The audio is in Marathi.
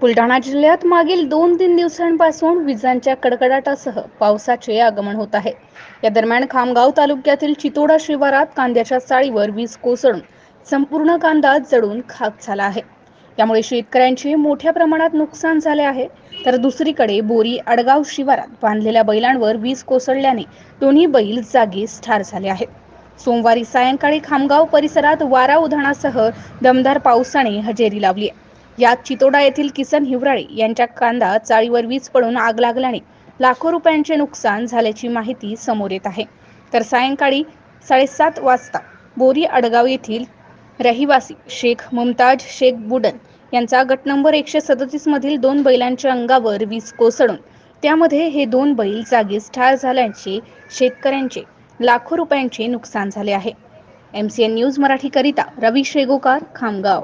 बुलढाणा जिल्ह्यात मागील दोन तीन दिवसांपासून विजांच्या कडकडाटासह पावसाचे आगमन होत आहे. या दरम्यान खामगाव तालुक्यातील चितोडा शिवारात कांद्याच्या चाळीवर वीज कोसळून संपूर्ण कांदा जडून खाक झाला आहे. यामुळे शेतकऱ्यांचे मोठ्या प्रमाणात नुकसान झाले आहे. तर दुसरीकडे बोरी अडगाव शिवारात बांधलेल्या बैलांवर वीज कोसळल्याने दोन्ही बैल जागीच ठार झाले आहेत. सोमवारी सायंकाळी खामगाव परिसरात वारा उधाणासह दमदार पावसाने हजेरी लावली आहे. यात चितोडा येथील किसन हिवराळे यांच्या कांदा चाळीवर वीज पडून आग लागल्याने लाखो रुपयांचे नुकसान झाल्याची माहिती समोर येत आहे. तर सायंकाळी साडेसात वाजता बोरी अडगाव येथील रहिवासी शेख मुमताज शेख बुडन यांचा गट नंबर एकशे सदतीस मधील दोन बैलांच्या अंगावर वीज कोसळून त्यामध्ये हे दोन बैल जागीच ठार झाल्याचे शेतकऱ्यांचे लाखो रुपयांचे नुकसान झाले आहे. एम सी एन न्यूज मराठीकरिता रवी शेगोकार खामगाव.